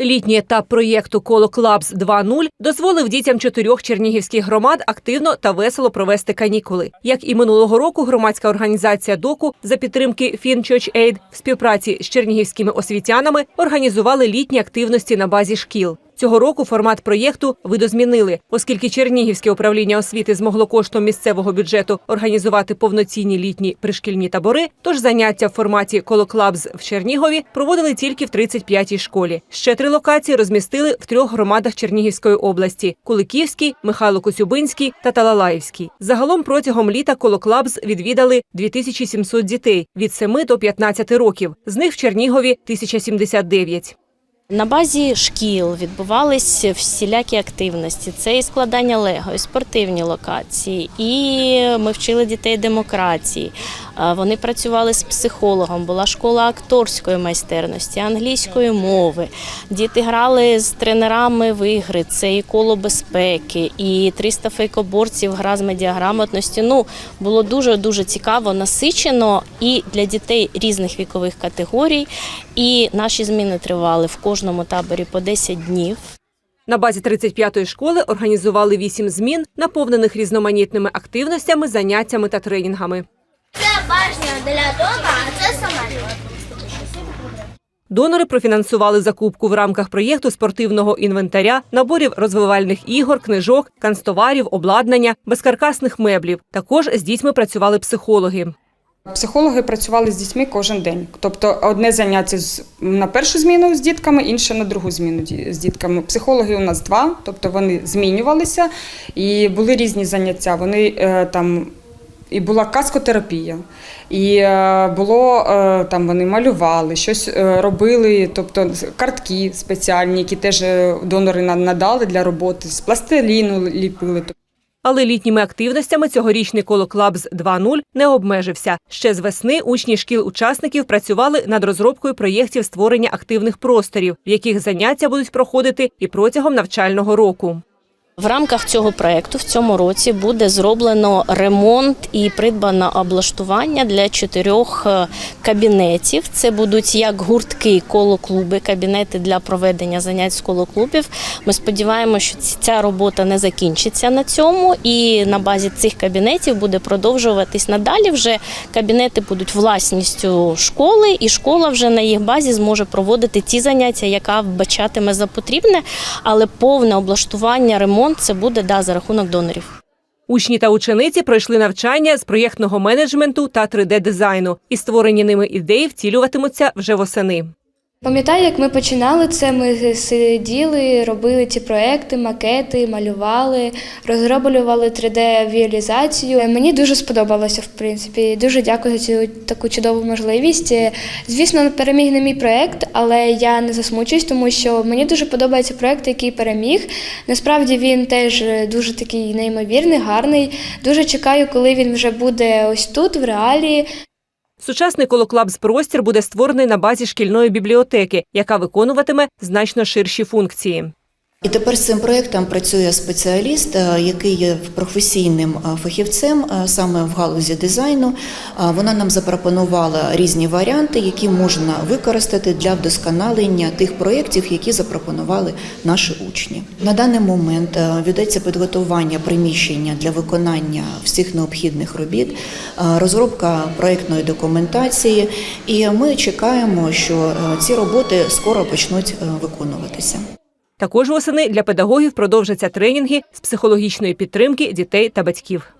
Літній етап проєкту Коло Клабс 2.0 дозволив дітям чотирьох чернігівських громад активно та весело провести канікули. Як і минулого року, громадська організація ДОКУ за підтримки FinChurch Aid в співпраці з чернігівськими освітянами організували літні активності на базі шкіл. Цього року формат проєкту видозмінили, оскільки Чернігівське управління освіти змогло коштом місцевого бюджету організувати повноцінні літні пришкільні табори. Тож заняття в форматі Колоклабз в Чернігові проводили тільки в 35-й школі. Ще три локації розмістили в трьох громадах Чернігівської області: Куликівській, Михайло Коцюбинський та Талалаївський. Загалом протягом літа Колоклабз відвідали 2700 дітей від 7 до 15 років. З них в Чернігові 1079. На базі шкіл відбувалися всілякі активності. Це і складання лего, і спортивні локації, і ми вчили дітей демократії. Вони працювали з психологом, була школа акторської майстерності, англійської мови. Діти грали з тренерами в ігри. Це і коло безпеки, і 300 фейкоборців, гра з медіаграмотності. Ну було дуже дуже цікаво, насичено і для дітей різних вікових категорій. І наші зміни тривали в кожному таборі по 10 днів. На базі 35-ї школи організували вісім змін, наповнених різноманітними активностями, заняттями та тренінгами. Це башня для дома, а це самоліт. Донори профінансували закупку в рамках проєкту спортивного інвентаря, наборів розвивальних ігор, книжок, канцтоварів, обладнання, безкаркасних меблів. Також з дітьми працювали психологи. Психологи працювали з дітьми кожен день. Тобто одне заняття з- на першу зміну з дітками, інше на другу зміну з дітками. Психологи у нас два, тобто вони змінювалися і були різні заняття. Вони е, там і була каскотерапія, і е, було е, там вони малювали, щось е, робили, тобто картки спеціальні, які теж донори надали для роботи, з пластиліну ліпили. Але літніми активностями цьогорічний колоклабз 2.0 не обмежився. Ще з весни учні шкіл-учасників працювали над розробкою проєктів створення активних просторів, в яких заняття будуть проходити і протягом навчального року. В рамках цього проекту в цьому році буде зроблено ремонт і придбано облаштування для чотирьох е, кабінетів. Це будуть як гуртки, колоклуби, кабінети для проведення занять з колоклубів. Ми сподіваємося, що ця робота не закінчиться на цьому, і на базі цих кабінетів буде продовжуватись надалі. Вже кабінети будуть власністю школи, і школа вже на їх базі зможе проводити ті заняття, яка вбачатиме за потрібне, але повне облаштування, ремонт це буде да, за рахунок донорів. Учні та учениці пройшли навчання з проєктного менеджменту та 3D-дизайну, і створені ними ідеї втілюватимуться вже восени. Пам'ятаю, як ми починали це, ми сиділи, робили ці проекти, макети, малювали, розроблювали 3D-візуалізацію. Мені дуже сподобалося, в принципі. Дуже дякую за цю таку чудову можливість. Звісно, переміг не мій проект, але я не засмучуюсь, тому що мені дуже подобається проект, який переміг. Насправді він теж дуже такий неймовірний, гарний. Дуже чекаю, коли він вже буде ось тут, в реалі. Сучасний колоклабс простір буде створений на базі шкільної бібліотеки, яка виконуватиме значно ширші функції. І тепер з цим проєктом працює спеціаліст, е, який є професійним е, фахівцем е, саме в галузі дизайну. Вона нам запропонувала різні варіанти, які можна використати для вдосконалення тих проєктів, які запропонували наші учні. На даний момент ведеться підготування приміщення для виконання всіх необхідних робіт, розробка проєктної документації, і ми чекаємо, що ці роботи скоро почнуть виконуватися. Також восени для педагогів продовжаться тренінги з психологічної підтримки дітей та батьків.